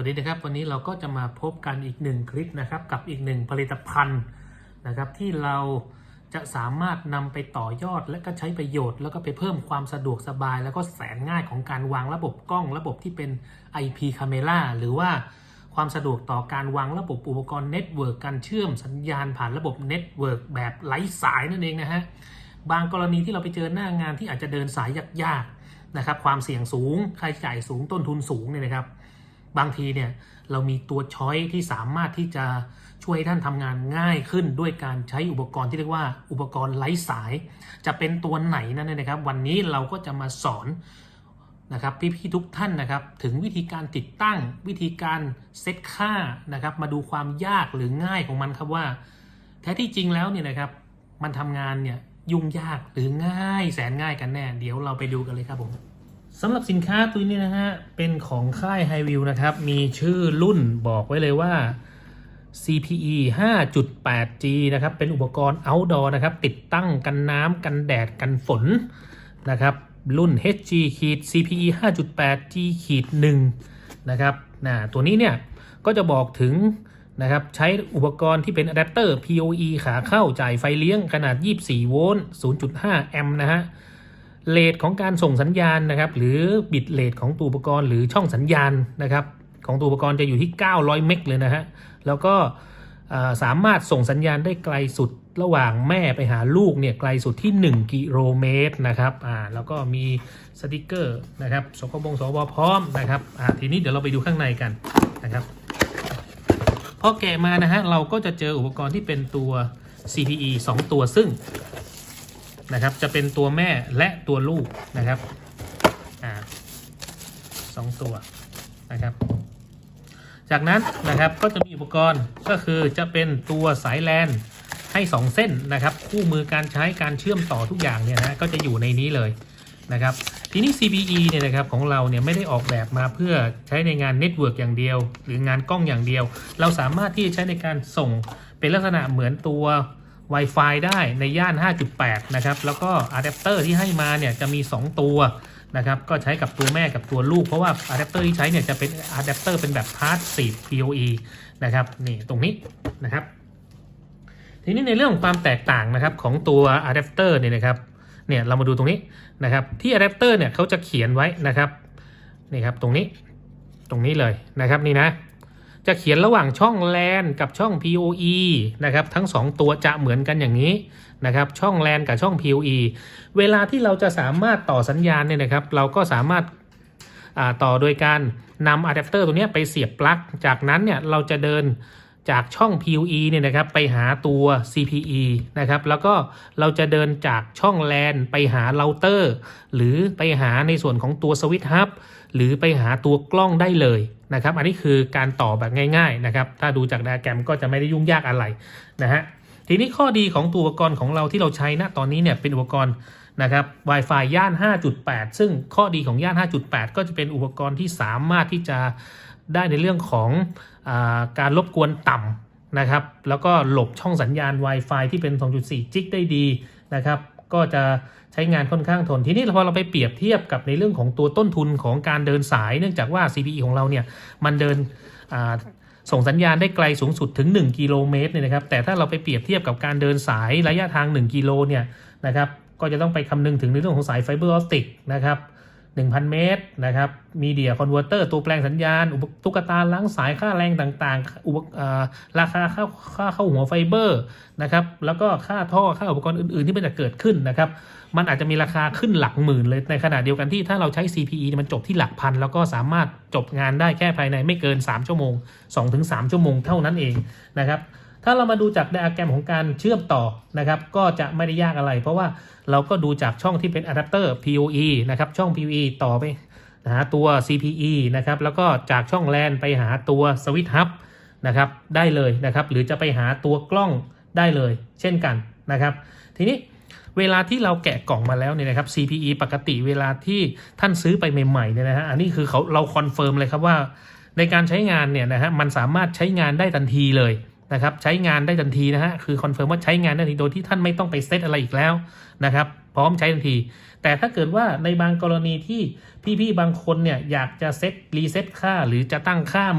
วัสดีนะครับ วันนี้เราก็จะมาพบกันอีกหนึ่งคลิปนะครับกับอีกหนึ่งผลิตภัณฑ์นะครับ ที่เราจะสามารถนำไปต่อยอดและก็ใช้ประโยชน์ แล้วก็ไปเพิ่มความสะดวกสบาย แล้วก็แสนง่ายของการวางระบบกล้อง ระบบที่เป็น IP Camera หรือว่าความสะดวกต่อการวางระบบอุปกรณ์เน็ตเวิร์กการเชื่อมสัญญาณผ่านระบบเน็ตเวิร์กแบบไร้สายนั่นเองนะฮะบางกรณีที่เราไปเจอหน้างานที่อาจจะเดินสายยากๆนะครับความเสี่ยงสูงค่าใช้จ่ายสูงต้นทุนสูงเนี่ยนะครับ บางทีเนี่ยเรามีตัวช้อยที่สามารถที่จะช่วยท่านทำงานง่ายขึ้นด้วยการใช้อุปกรณ์ที่เรียกว่าอุปกรณ์ไร้สาย จะเป็นตัวไหนนั่นนยนะครับ วันนี้เราก็จะมาสอนนะครับพี่ๆทุกท่านนะครับถึงวิธีการติดตั้งวิธีการเซตค่านะครับ มาดูความยากหรือง่ายของมันครับว่า แท้ที่จริงแล้วเนี่ยนะครับมันทำงานเนี่ยยุ่งยากหรือง่ายแสนง่ายกันแน่ เดี๋ยวเราไปดูกันเลยครับผม สำหรับสินค้าตัวนี้นะฮะ เป็นของค่าย High View นะครับ มีชื่อรุ่นบอกไว้เลยว่า CPE 5.8G นะครับ เป็นอุปกรณ์ outdoor นะครับ ติดตั้งกันน้ำกันแดดกันฝนนะครับ รุ่น HG ขีด CPE 5.8G ขีด1นะครับนะตัวนี้เนี่ย ก็จะบอกถึงนะครับ ใช้อุปกรณ์ที่เป็นอะแดปเตอร์ PoE ขาเข้าจ่ายไฟเลี้ยงขนาด 24 โวลต์ 0.5 แอมป์นะฮะ เลทของการส่งสัญญาณนะครับหรือบิตเลทของตัวอุปกรณ์หรือช่องสัญญาณนะครับของตัวอุปกรณ์จะอยู่ที่ 900 เมกเลยนะฮะแล้วก็สามารถส่งสัญญาณได้ไกลสุดระหว่างแม่ไปหาลูกเนี่ยไกลสุดที่ 1 กิโลเมตรนะครับอ่าแล้วก็มีสติกเกอร์นะครับสกบงสบพร้อมนะครับอ่าทีนี้เดี๋ยวเราไปดูข้างในกันนะครับพอแกะมานะฮะเราก็จะเจออุปกรณ์ที่เป็นตัว CPE 2 ตัวซึ่ง นะครับ จะเป็นตัวแม่และตัวลูกนะครับอ่าสองตัวนะครับ จากนั้นนะครับก็จะมีอุปกรณ์ก็คือจะเป็นตัวสายแลนให้ 2 เส้นนะครับ คู่มือการใช้การเชื่อมต่อทุกอย่างเนี่ยนะก็จะอยู่ในนี้เลยนะครับ ทีนี้ CPE เนี่ยนะครับของเราเนี่ยไม่ได้ออกแบบมาเพื่อใช้ในงานเน็ตเวิร์กอย่างเดียว หรืองานกล้องอย่างเดียว เราสามารถที่จะใช้ในการส่งเป็นลักษณะเหมือนตัว Wi-Fi ได้ในย่าน 5.8 นะครับ แล้วก็อะแดปเตอร์ที่ให้มาเนี่ยจะมี 2 ตัวนะครับ ก็ใช้กับตัวแม่กับตัวลูก เพราะว่าอะแดปเตอร์ที่ใช้เนี่ยจะเป็นอะแดปเตอร์เป็นแบบ Passive PoE นะครับ นี่ตรงนี้นะครับ ทีนี้ในเรื่องของความแตกต่างนะครับของตัวอะแดปเตอร์เนี่ยนะครับ เนี่ยเรามาดูตรงนี้นะครับ ที่อะแดปเตอร์เนี่ยเขาจะเขียนไว้นะครับ นี่ครับตรงนี้ ตรงนี้เลยนะครับนี่นะ จะเขียนระหว่างช่อง LAN กับช่อง PoE นะครับทั้ง 2 ตัวจะเหมือนกันอย่างนี้นะครับช่อง LAN กับช่อง PoE เวลาที่เราจะสามารถต่อสัญญาณเนี่ยนะครับ เราก็สามารถต่อโดยการนำอะแดปเตอร์ตัวนี้ไปเสียบปลั๊กจากนั้นเนี่ยเราจะเดินจากช่อง PoE เนี่ยนะครับไปหาตัว CPE นะครับแล้วก็เราจะเดินจากช่อง LAN ไปหาเราเตอร์ หรือไปหาในส่วนของตัวสวิตช์ฮับหรือไปหาตัวกล้องได้เลย นะครับ อันนี้คือการต่อแบบง่ายๆนะครับ ถ้าดูจากไดอะแกรมก็จะไม่ได้ยุ่งยากอะไรนะฮะ ทีนี้ข้อดีของตัวอุปกรณ์ของเราที่เราใช้ณตอนนี้เนี่ยเป็นอุปกรณ์นะครับ Wi-Fi ย่าน 5.8 ซึ่งข้อดีของย่าน 5.8 ก็จะเป็นอุปกรณ์ที่สามารถที่จะได้ในเรื่องของอาการรบกวนต่ำนะครับ แล้วก็หลบช่องสัญญาณ Wi-Fi ที่เป็น 2.4 จิกได้ดีนะครับ ก็จะใช้งานค่อนข้างทน ทีนี้พอเราไปเปรียบเทียบกับในเรื่องของตัวต้นทุนของการเดินสาย เนื่องจากว่า CPE ของเราเนี่ยมันเดินส่งสัญญาณได้ไกลสูงสุดถึง 1 กิโลเมตรเนี่ยนะครับ แต่ถ้าเราไปเปรียบเทียบกับการเดินสายระยะทาง 1 กิโลเนี่ยนะครับ ก็จะต้องไปคำนึงถึงในเรื่องของสายไฟเบอร์ออปติกนะครับ 1,000 เมตรนะครับมีเดียคอนเวอร์เตอร์ตัวแปลงสัญญาณ อุปตุ๊กตาล้างสายค่าแรงต่างๆ อุปราคาค่าค่าเข้าหัวไฟเบอร์นะครับแล้วก็ค่าท่อค่าอุปกรณ์อื่นๆ ที่มันจะเกิดขึ้นนะครับมันอาจจะมีราคาขึ้นหลักหมื่นเลยในขณะเดียวกันที่ถ้าเราใช้ CPE มันจบที่หลักพัน แล้วก็สามารถจบงานได้แค่ภายในไม่เกิน 3 ชั่วโมง 2-3 ชั่วโมงเท่านั้นเองนะครับ ถ้าเรามาดูจากไดอะแกรมของการเชื่อมต่อนะครับ ก็จะไม่ได้ยากอะไร เพราะว่าเราก็ดูจากช่องที่เป็นอะแดปเตอร์ PoE นะครับ ช่อง PoE ต่อไปหาตัว CPE นะครับ แล้วก็จากช่อง LAN ไปหาตัวสวิตช์ฮับนะครับ ได้เลยนะครับ หรือจะไปหาตัวกล้องได้เลยเช่นกันนะครับ ทีนี้เวลาที่เราแกะกล่องมาแล้วเนี่ยนะครับ CPE ปกติเวลาที่ท่านซื้อไปใหม่ๆเนี่ยนะฮะ อันนี้คือเขาเราคอนเฟิร์มเลยครับว่าในการใช้งานเนี่ยนะฮะ มันสามารถใช้งานได้ทันทีเลย นะครับใช้งานได้ทันทีนะฮะคือคอนเฟิร์มว่าใช้งานได้ทันทีโดยที่ท่านไม่ต้องไปเซตอะไรอีกแล้วนะครับพร้อมใช้ทันที แต่ถ้าเกิดว่าในบางกรณีที่พี่ๆบางคนเนี่ยอยากจะเซตรีเซตค่าหรือจะตั้งค่าใหม่